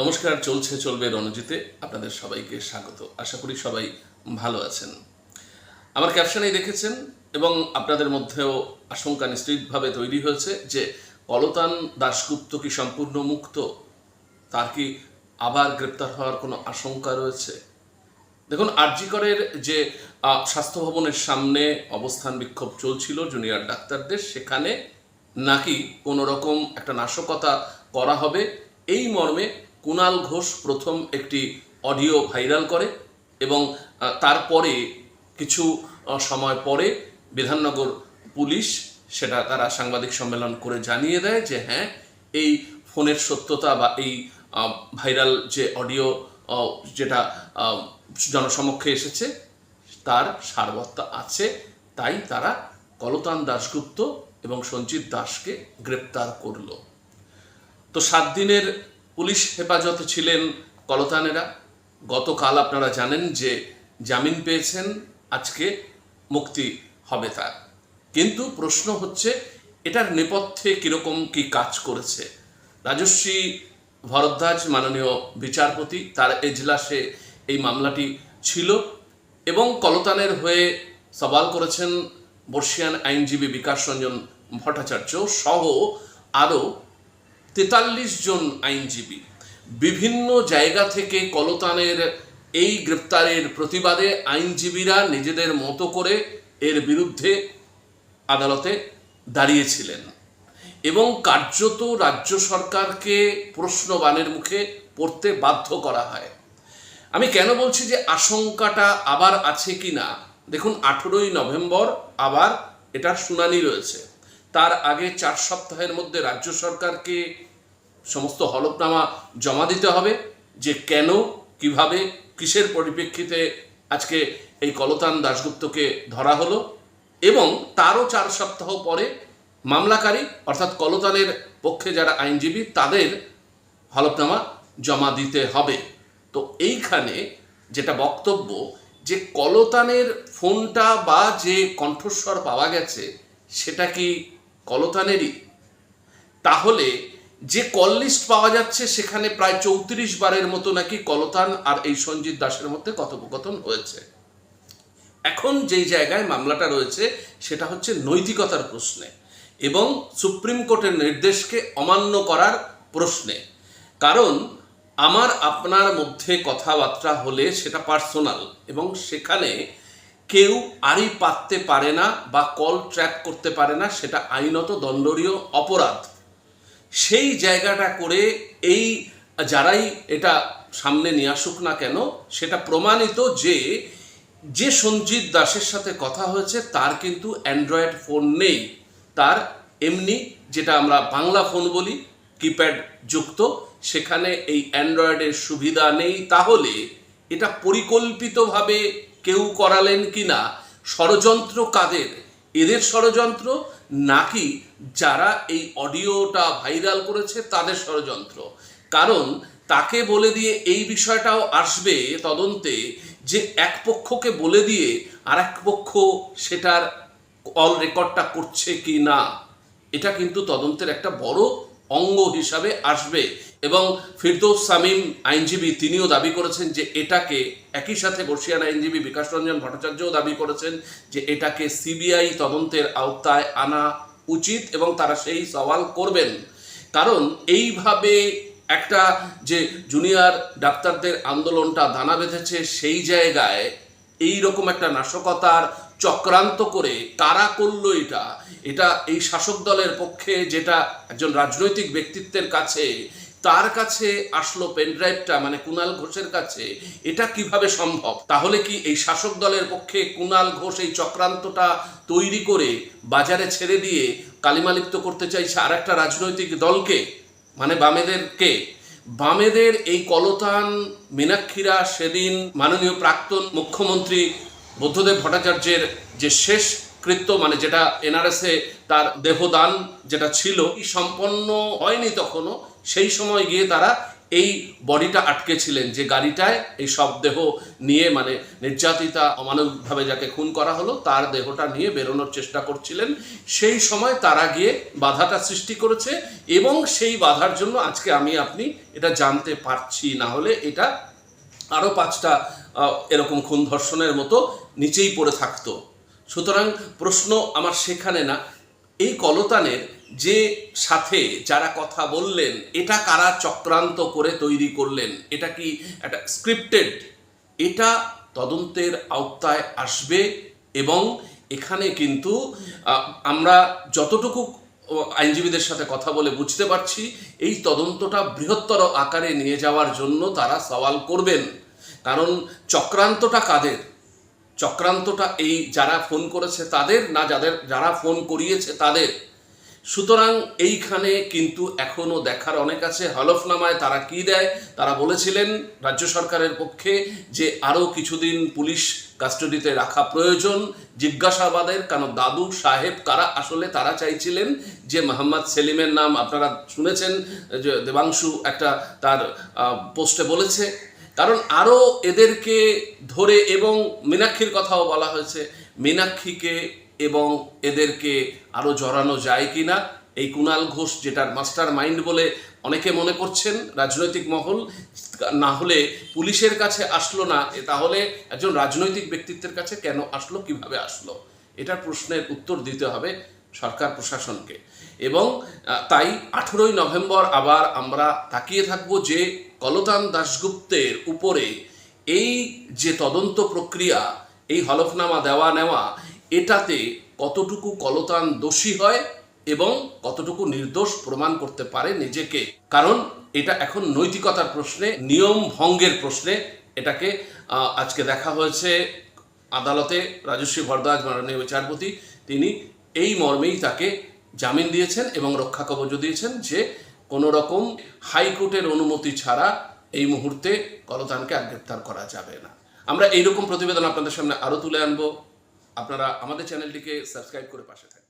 নমস্কার, চলছে, চলবে রণজিতে। আপনাদের সবাইকে স্বাগত। আশা করি সবাই ভালো আছেন। আমার ক্যাপশনেই দেখেছেন এবং আপনাদের মধ্যেও আশঙ্কা নিশ্চিতভাবে তৈরি হয়েছে যে কলতান দাশগুপ্ত কি সম্পূর্ণ মুক্ত? তার কি আবার গ্রেপ্তার হওয়ার কোনো আশঙ্কা রয়েছে? দেখুন, আরজিকরের যে স্বাস্থ্য ভবনের সামনে অবস্থান বিক্ষোভ চলছিল জুনিয়র ডাক্তারদের, সেখানে নাকি কোনো রকম একটা নাশকতা করা হবে। এই মর্মে কুণাল ঘোষ প্রথম একটি অডিও ভাইরাল করে এবং তারপরে কিছু সময় পরে বিধাননগর পুলিশ সেটা তারা সাংবাদিক সম্মেলন করে জানিয়ে দেয় যে হ্যাঁ এই ফোনের সত্যতা বা এই ভাইরাল যে অডিও যেটা জনসমক্ষে এসেছে, তার সারবত্তা আছে। তাই তারা কলতান দাশগুপ্ত এবং সঞ্জিত দাসকে গ্রেপ্তার করল। তো সাত দিনের পুলিশ হেফাজতে ছিলেন কলতানেরা। গতকাল আপনারা জানেন যে জামিন পেয়েছেন, আজকে মুক্তি হবে তার। কিন্তু প্রশ্ন হচ্ছে, এটার নেপথ্যে কীরকম কি কাজ করেছে? রাজস্বী ভরদ্বাজ, মাননীয় বিচারপতি, তার এজলাসে এই মামলাটি ছিল এবং কলতানের হয়ে সওয়াল করেছেন বর্ষিয়ান আইনজীবী বিকাশ রঞ্জন ভট্টাচার্য সহ আরও তেতাল্লিশ জন আইনজীবী বিভিন্ন জায়গা থেকে কলতানের এই গ্রেপ্তারের প্রতিবাদে আইনজীবীরা নিজেদের মতো করে এর বিরুদ্ধে আদালতে দাঁড়িয়েছিলেন এবং কার্যত রাজ্য সরকারকে প্রশ্নবাণের মুখে পড়তে বাধ্য করা হয়। আমি কেন বলছি যে আশঙ্কাটা আবার আছে কি না দেখুন, আঠেরোই নভেম্বর আবার এটার শুনানি রয়েছে। তার আগে চার সপ্তাহের মধ্যে রাজ্য সরকারকে সমস্ত হলফনামা জমা দিতে হবে যে কেন, কীভাবে, কিসের পরিপ্রেক্ষিতে আজকে এই কলতান দাশগুপ্তকে ধরা হলো এবং তারও চার সপ্তাহ পরে মামলাকারী, অর্থাৎ কলতানের পক্ষে যারা আইনজীবী, তাদের হলফনামা জমা দিতে হবে। তো এইখানে যেটা বক্তব্য যে কলতানের ফোনটা বা যে কণ্ঠস্বর পাওয়া গেছে, সেটা কি কলতানেরই। তাহলে যে কল লিস্ট পাওয়া যাচ্ছে, সেখানে প্রায় চৌত্রিশ বারের মতো নাকি কলতান আর এই সঞ্জিত দাসের মধ্যে কথোপকথন হয়েছে। এখন যেই জায়গায় মামলাটা রয়েছে, সেটা হচ্ছে নৈতিকতার প্রশ্নে এবং সুপ্রিম কোর্টের নির্দেশকে অমান্য করার প্রশ্নে। কারণ আমার আপনার মধ্যে কথাবার্তা হলে সেটা পার্সোনাল এবং সেখানে কেউ আড়ি পাততে পারে না বা কল ট্র্যাক করতে পারে না, সেটা আইনত দণ্ডনীয় অপরাধ। সেই জায়গাটা করে এই যারাই এটা সামনে নিয়ে আসুক না কেন, সেটা প্রমাণিত যে যে সঞ্জিত দাসের সাথে কথা হয়েছে, তার কিন্তু অ্যান্ড্রয়েড ফোন নেই। তার এমনি যেটা আমরা বাংলা ফোন বলি, কিপ্যাড যুক্ত, সেখানে এই অ্যান্ড্রয়েডের সুবিধা নেই। তাহলে এটা পরিকল্পিতভাবে কেউ করালেন কি না ষড়যন্ত্র কাদের? এদের ষড়যন্ত্র? নাকি যারা এই অডিওটা ভাইরাল করেছে, তাদের ষড়যন্ত্র? কারণ তাকে বলে দিয়ে এই বিষয়টাও আসবে তদন্তে যে এক পক্ষকে বলে দিয়ে আর এক পক্ষ সেটার অল রেকর্ডটা করছে কি না এটা কিন্তু তদন্তের একটা বড় অঙ্গ হিসাবে আসবে। এবং ফিরদৌস সামিম আইনজীবী তিনিও দাবি করেছেন যে এটাকে একই সাথে বর্ষিয়ান আইনজীবী বিকাশ রঞ্জন ভট্টাচার্যও দাবি করেছেন যে এটাকে সিবিআই তদন্তের আওতায় আনা উচিত এবং তারা সেই সওয়াল করবেন। কারণ এইভাবে একটা যে জুনিয়র ডাক্তারদের আন্দোলনটা দানা বেঁধেছে সেই জায়গায় এই রকম একটা নাশকতার চক্রান্ত করে কারা করল এটা এটা এই শাসক দলের পক্ষে যেটা একজন রাজনৈতিক ব্যক্তিত্বের কাছে তার কাছে আসলো পেনড্রাইভটা মানে কুণাল ঘোষের কাছে, এটা কীভাবে সম্ভব? তাহলে কি এই শাসক দলের পক্ষে কুণাল ঘোষ এই চক্রান্তটা তৈরি করে বাজারে ছেড়ে দিয়ে কালিমালিপ্ত করতে চাইছে আর একটা রাজনৈতিক দলকে? মানে বামেদেরকে? বামেদের এই কলতান মীনাক্ষীরা সেদিন মাননীয় প্রাক্তন মুখ্যমন্ত্রী বুদ্ধদেব ভট্টাচার্যের যে শেষ কৃত্য মানে যেটা এনআরএসে তার দেহদান যেটা ছিল সম্পন্ন হয়নি তখনও। সেই সময় গিয়ে তারা এই বডিটা আটকেছিলেন যে গাড়িটায় এই সব দেহ নিয়ে মানে নির্যাতিতা, অমানবিকভাবে যাকে খুন করা হলো, তার দেহটা নিয়ে বেরোনোর চেষ্টা করছিলেন। সেই সময় তারা গিয়ে বাধাটা সৃষ্টি করেছে এবং সেই বাধার জন্য আজকে আমি, আপনি এটা জানতে পারছি। না হলে এটা আরও পাঁচটা এরকম খুন ধর্ষণের মতো নিচেই পড়ে থাকতো। সুতরাং প্রশ্ন আমার সেখানে না। এই কলতানের যে সাথে যারা কথা বললেন, এটা কারা চক্রান্ত করে তৈরি করলেন? এটা কি একটা স্ক্রিপ্টেড এটা তদন্তের আওতায় আসবে এবং এখানে কিন্তু আমরা যতটুকু আইনজীবীদের সাথে কথা বলে বুঝতে পারছি, এই তদন্তটা বৃহত্তর আকারে নিয়ে যাওয়ার জন্য তারা সওয়াল করবেন। কারণ চক্রান্তটা কাদের? চক্রান্তটা এই যারা ফোন করেছে তাদের না যাদের যারা ফোন করিয়েছে তাদের। সুতরাং এইখানে কিন্তু এখনও দেখার অনেক আছে। হলফনামায় তারা কি দেয়? তারা বলেছিলেন রাজ্য সরকারের পক্ষে যে আরও কিছুদিন পুলিশ কাস্টডিতে রাখা প্রয়োজন। জিজ্ঞাসাবাদের কারণ দাদু সাহেব কারা? আসলে তারা চাইছিলেন যে মোহাম্মদ সেলিমের নাম আপনারা শুনেছেন, যে দেবাংশু একটা তার পোস্টে বলেছে। কারণ আরও এদেরকে ধরে এবং মীনাক্ষীর কথাও বলা হয়েছে, মীনাক্ষীকে এবং এদেরকে আরও জড়ানো যায় কি না এই কুণাল ঘোষ যেটার মাস্টার মাইন্ড বলে অনেকে মনে করছেন, রাজনৈতিক মহল, না হলে পুলিশের কাছে আসলো না তাহলে একজন রাজনৈতিক ব্যক্তিত্বের কাছে কেন আসলো, কীভাবে আসলো? এটার প্রশ্নের উত্তর দিতে হবে সরকার প্রশাসনকে। এবং তাই আঠেরোই নভেম্বর আবার আমরা তাকিয়ে থাকব যে কলতান দাশগুপ্তের উপরে এই যে তদন্ত প্রক্রিয়া, এই হলফনামা দেওয়া নেওয়া, এটাতে কতটুকু কলতান দোষী হয় এবং কতটুকু নির্দোষ প্রমাণ করতে পারে নিজেকে? কারণ এটা এখন নৈতিকতার প্রশ্নে, নিয়ম ভঙ্গের প্রশ্নে এটাকে আজকে দেখা হয়েছে আদালতে রাজস্বী ভরদ্বাজ, মাননীয় বিচারপতি, তিনি এই মর্মেই তাকে জামিন দিয়েছেন এবং রক্ষা কবচ দিয়েছেন যে কোনো রকম হাইকোর্টের অনুমতি ছাড়া এই মুহূর্তে কলতানকে আর গ্রেপ্তার করা যাবে না। আমরা এইরকম প্রতিবেদন আপনাদের সামনে আরও তুলে আনব। আপনারা আমাদের চ্যানেলটিকে সাবস্ক্রাইব করে পাশে থাকবেন।